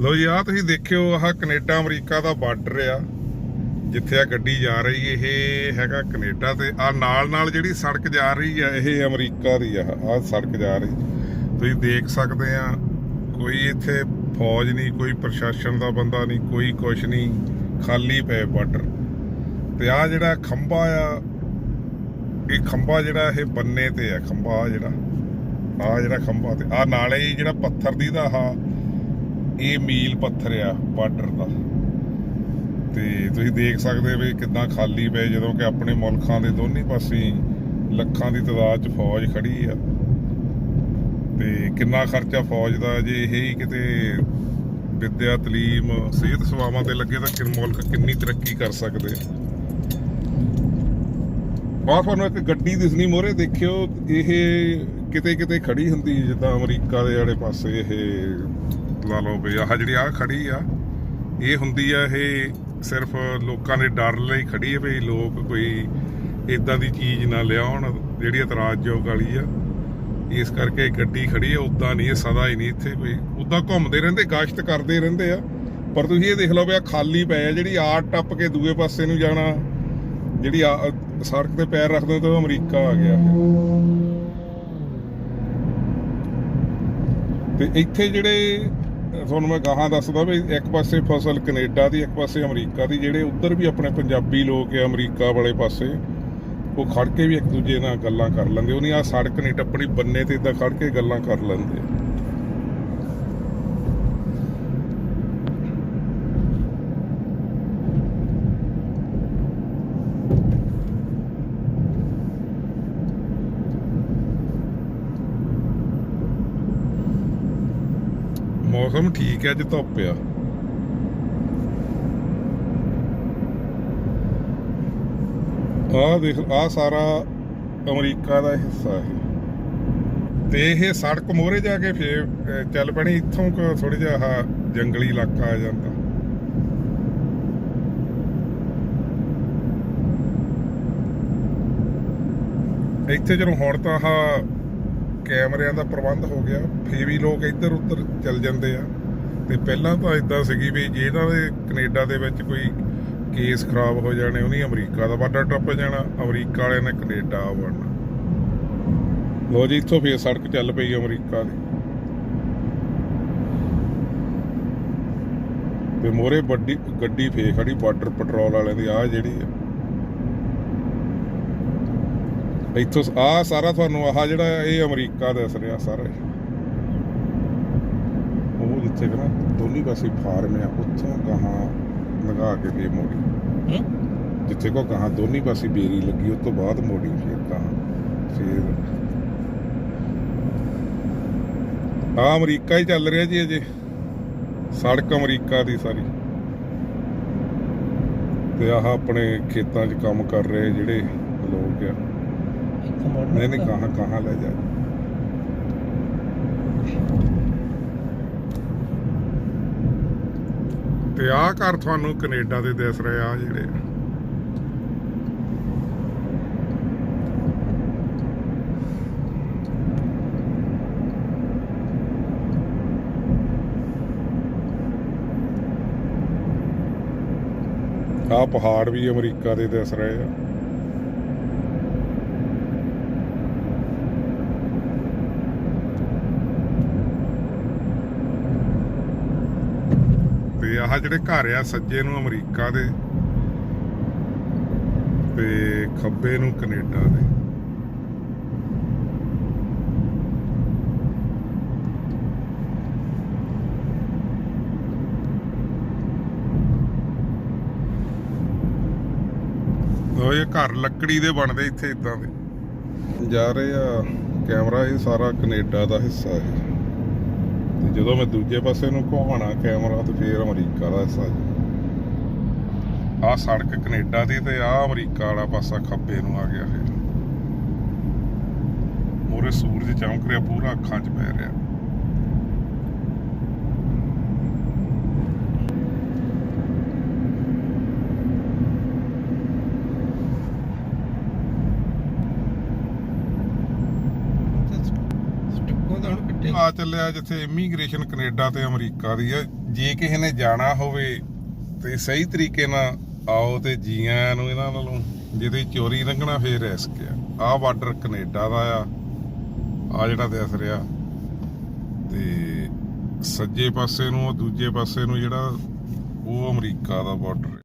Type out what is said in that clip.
ਲੋ ਜੀ ਆ ਤੁਸੀਂ ਦੇਖਿਓ, ਆਹ ਕੈਨੇਡਾ, ਅਮਰੀਕਾ ਦਾ ਬਾਰਡਰ ਆ, ਜਿੱਥੇ ਆ ਗੱਡੀ ਜਾ ਰਹੀ, ਇਹ ਹੈਗਾ ਕੈਨੇਡਾ ਤੇ ਆ ਨਾਲ ਨਾਲ ਜਿਹੜੀ ਸੜਕ ਜਾ ਰਹੀ ਆ, ਇਹ ਅਮਰੀਕਾ ਦੀ ਆ ਆ ਸੜਕ ਜਾ ਰਹੀ। ਤੁਸੀਂ ਦੇਖ ਸਕਦੇ ਆ, ਕੋਈ ਇੱਥੇ ਫੌਜ ਨਹੀਂ, ਕੋਈ ਪ੍ਰਸ਼ਾਸਨ ਦਾ ਬੰਦਾ ਨਹੀਂ, ਕੋਈ ਕੁਛ ਨਹੀਂ, ਖਾਲੀ ਪਏ ਬਾਰਡਰ। ਤੇ ਆ ਜਿਹੜਾ ਖੰਭਾ ਆ, ਇਹ ਖੰਭਾ ਜਿਹੜਾ, ਇਹ ਬੰਨੇ ਤੇ ਆ, ਖੰਭਾ ਆਹ ਜਿਹੜਾ ਆ ਜਿਹੜਾ ਖੰਭਾ ਤੇ ਆ ਨਾਲੇ ਜਿਹੜਾ ਪੱਥਰ ਦੀ ਦਾ ਆ ਇਹ ਮੀਲ ਪੱਥਰ ਆ ਬਾਰਡਰ ਦਾ। ਤੇ ਤੁਸੀਂ ਦੇਖ ਸਕਦੇ ਹੋ ਵੀ ਕਿੰਨਾ ਖਾਲੀ ਪਏ, ਜਦੋਂ ਕਿ ਆਪਣੇ ਮੁਲਕਾਂ ਦੇ ਦੋਨੇ ਪਾਸੇ ਲੱਖਾਂ ਦੀ ਤਾਦਾਦ 'ਚ ਫੌਜ ਖੜੀ ਆ। ਤੇ ਕਿੰਨਾ ਖਰਚਾ ਫੌਜ ਦਾ ਜੇ ਇਹ ਹੀ ਕਿਤੇ ਵਿੱਦਿਆ, ਤਾਲੀਮ, ਸਿਹਤ ਸੇਵਾਵਾਂ ਤੇ ਲੱਗੇ ਤਾਂ ਕਿ ਮੁਲਕ ਕਿੰਨੀ ਤਰੱਕੀ ਕਰ ਸਕਦੇ ਬਾਹਰ ਤੁਹਾਨੂੰ ਇੱਕ ਗੱਡੀ ਦਿਸਣੀ ਮੋਰੇ ਦੇਖਿਓ, ਇਹ ਕਿਤੇ ਕਿਤੇ ਖੜੀ ਹੁੰਦੀ ਜਿੱਦਾਂ ਅਮਰੀਕਾ ਦੇ ਵਾਲੇ ਪਾਸੇ ਇਹ ਲਾ ਲਓ ਵੀ ਆਹ ਜਿਹੜੀ ਆ ਖੜੀ ਆ, ਇਹ ਹੁੰਦੀ ਆ ਇਹ ਸਿਰਫ ਲੋਕਾਂ ਦੇ ਡਰ ਲਈ ਖੜੀ ਹੈ ਵੀ ਲੋਕ ਕੋਈ ਇਦਾਂ ਦੀ ਚੀਜ਼ ਨਾ ਲਿਆਉਣ, ਜਿਹੜੀ ਇਤਰਾਜ਼ਯੋਗ ਵਾਲੀ ਆ। ਇਸ ਕਰਕੇ ਗੱਡੀ ਖੜੀ ਹੈ ਉਦਾਂ ਨਹੀਂ, ਇਹ ਸਦਾ ਹੀ ਨਹੀਂ ਇੱਥੇ ਕੋਈ। ਉਦਾਂ ਘੁੰਮਦੇ ਰਹਿੰਦੇ ਗਸ਼ਤ ਕਰਦੇ ਰਹਿੰਦੇ ਆ। ਪਰ ਤੁਸੀਂ ਇਹ ਦੇਖ ਲਓ ਵੀ ਆ ਖਾਲੀ ਪਏ ਆ, ਜਿਹੜੀ ਆੜ ਟੱਪ ਕੇ ਦੂਏ ਪਾਸੇ ਨੂੰ ਜਾਣਾ। ਜਿਹੜੀ ਆ- ਸੜਕ ਤੇ ਪੈਰ ਰੱਖਦੇ ਤਾਂ ਉਹ ਅਮਰੀਕਾ ਆ ਗਿਆ। ਤੇ ਇੱਥੇ ਜਿਹੜੇ ਤੁਹਾਨੂੰ ਮੈਂ ਗਾਹਾਂ ਦੱਸਦਾ ਵੀ ਇੱਕ ਪਾਸੇ ਫਸਲ ਕੈਨੇਡਾ ਦੀ, ਇੱਕ ਪਾਸੇ ਅਮਰੀਕਾ ਦੀ, ਜਿਹੜੇ ਉੱਧਰ ਵੀ ਆਪਣੇ ਪੰਜਾਬੀ ਲੋਕ ਆ ਅਮਰੀਕਾ ਵਾਲੇ ਪਾਸੇ, ਉਹ ਖੜ ਕੇ ਵੀ ਇੱਕ ਦੂਜੇ ਨਾਲ ਗੱਲਾਂ ਕਰ ਲੈਂਦੇ। ਉਹ ਨਹੀਂ ਆ ਸੜਕ ਨਹੀਂ ਟੱਪਣੀ, ਬੰਨੇ ਤੇ ਇਦਾਂ ਖੜ ਕੇ ਗੱਲਾਂ ਕਰ ਲੈਂਦੇ। ਮੌਸਮ ਠੀਕ ਹੈ, ਅੱਜ ਧੁੱਪ ਆ। ਆਹ ਦੇਖ, ਆਹ ਸਾਰਾ ਅਮਰੀਕਾ ਦਾ ਹਿੱਸਾ ਹੈ ਤੇ ਇਹ ਸੜਕ ਮੋਹਰੇ ਜਾ ਕੇ ਫੇਰ ਚੱਲ ਪੈਣੀ, ਇੱਥੋਂ ਥੋੜਾ ਜਿਹਾ ਆਹ ਜੰਗਲੀ ਇਲਾਕਾ ਆ ਜਾਂਦਾ। ਇੱਥੇ ਜਦੋਂ ਹੁਣ ਤਾਂ ਆਹ ਕੈਮਰਿਆਂ ਦਾ ਪ੍ਰਬੰਧ ਹੋ ਗਿਆ, ਫੇਰ ਵੀ ਲੋਕ ਇੱਧਰ ਉੱਧਰ ਚੱਲ ਜਾਂਦੇ ਆ। ਤੇ ਪਹਿਲਾਂ ਤਾਂ ਇਦਾਂ ਸੀਗੀ ਵੀ ਜਿਹਨਾਂ ਦੇ ਕੈਨੇਡਾ ਦੇ ਵਿੱਚ ਕੋਈ ਕੇਸ ਖਰਾਬ ਹੋ ਜਾਣੇ, ਉਹਨੀ ਅਮਰੀਕਾ ਦਾ ਬਾਰਡਰ ਟੱਪ ਜਾਣਾ, ਅਮਰੀਕਾ ਵਾਲਿਆਂ ਨੇ ਕੈਨੇਡਾ ਵੜਨਾ। ਲੋ ਜੀ, ਇੱਥੋਂ ਫੇਰ ਸੜਕ ਚੱਲ ਪਈ ਅਮਰੀਕਾ ਦੀ। ਤੇ ਮੋਰੇ ਵੱਡੀ ਗੱਡੀ ਫੇਰ ਖੜੀ ਬਾਰਡਰ ਪੈਟਰੋਲ ਵਾਲਿਆਂ ਦੀ ਆ ਜਿਹੜੀ ਆ। ਇੱਥੋਂ ਆ ਸਾਰਾ ਤੁਹਾਨੂੰ ਆਹ ਜਿਹੜਾ ਇਹ ਅਮਰੀਕਾ ਦੱਸ ਰਿਹਾ ਸਾਰਾ। ਉਹ ਜਿੱਥੇ ਨਾ ਦੋਨੀ ਪਾਸੇ ਫਾਰਮ ਆ ਉੱਥੋਂ ਗਾਹਾਂ ਲਗਾ ਕੇ ਫੇਰ ਮੋੜੀ। ਜਿੱਥੇ ਕੋ ਗਾਹਾਂ ਦੋਨੀ ਪਾਸੇ ਬੇਰੀ ਲੱਗੀ ਉਸ ਤੋਂ ਬਾਅਦ ਮੋੜੀ ਫੇਰ ਗਾਹਾਂ। ਫੇਰ ਆ ਅਮਰੀਕਾ ਹੀ ਚੱਲ ਰਿਹਾ ਜੀ ਅਜੇ ਸੜਕ ਅਮਰੀਕਾ ਦੀ ਸਾਰੀ। ਤੇ ਆਹ ਆਪਣੇ ਖੇਤਾਂ 'ਚ ਕੰਮ ਕਰ ਰਹੇ ਜਿਹੜੇ ਲੋਕ ਆ। ਨਹੀਂ ਨਹੀਂ ਕਹਾਂ ਕਹਾਂ ਲੈ ਜਾ। ਤੇ ਆਹ ਘਰ ਤੁਹਾਨੂੰ ਕੈਨੇਡਾ ਦੇ ਦਿਸ ਰਹੇ ਆ ਜਿਹੜੇ। ਆਹ ਪਹਾੜ ਵੀ ਅਮਰੀਕਾ ਦੇ ਦਿਸ ਰਹੇ ਆ। ਤੇ ਆਹ ਜਿਹੜੇ ਘਰ ਆ ਸੱਜੇ ਨੂੰ ਅਮਰੀਕਾ ਦੇ ਤੇ ਖੱਬੇ ਨੂੰ ਕੈਨੇਡਾ ਦੇ। ਉਹ ਇਹ ਘਰ ਲੱਕੜੀ ਦੇ ਬਣਦੇ ਇੱਥੇ ਇਦਾਂ ਦੇ। ਜਾ ਰਹੇ ਆ ਕੈਮਰਾ, ਇਹ ਸਾਰਾ ਕੈਨੇਡਾ ਦਾ ਹਿੱਸਾ ਹੈ। ਜਦੋਂ ਮੈਂ ਦੂਜੇ ਪਾਸੇ ਨੂੰ ਘੁਮਾਉਣਾ ਕੈਮਰਾ ਤੇ ਫੇਰ ਅਮਰੀਕਾ ਦਾ ਹਿੱਸਾ ਜੀ। ਆਹ ਸੜਕ ਕੈਨੇਡਾ ਦੀ ਤੇ ਆਹ ਅਮਰੀਕਾ ਵਾਲਾ ਪਾਸਾ ਖੱਬੇ ਨੂੰ ਆ ਗਿਆ ਫੇਰ। ਮੂਰੇ ਸੂਰਜ ਚਮਕ ਰਿਹਾ, ਪੂਰਾ ਅੱਖਾਂ 'ਚ ਪੈ ਰਿਹਾ। ਸਟੱਕੋ ਚੱਲਿਆ ਜਿੱਥੇ ਇਮੀਗ੍ਰੇਸ਼ਨ ਕੈਨੇਡਾ ਤੇ ਅਮਰੀਕਾ ਦੀ ਹੈ। ਜੇ ਕਿਸੇ ਨੇ ਜਾਣਾ ਹੋਵੇ ਤੇ ਸਹੀ ਤਰੀਕੇ ਨਾਲ ਆਓ ਤੇ ਜੀਆਂ ਨੂੰ ਇਹਨਾਂ ਨਾਲੋਂ, ਜਿਹਦੇ ਚੋਰੀ ਲੰਘਣਾ ਫੇਰ ਰਿਸਕ ਆ। ਆਹ ਬਾਰਡਰ ਕੈਨੇਡਾ ਦਾ ਆ ਆ ਜਿਹੜਾ ਦਿਸ ਰਿਹਾ। ਤੇ ਸੱਜੇ ਪਾਸੇ ਨੂੰ ਉਹ ਦੂਜੇ ਪਾਸੇ ਨੂੰ ਜਿਹੜਾ, ਉਹ ਅਮਰੀਕਾ ਦਾ ਬਾਰਡਰ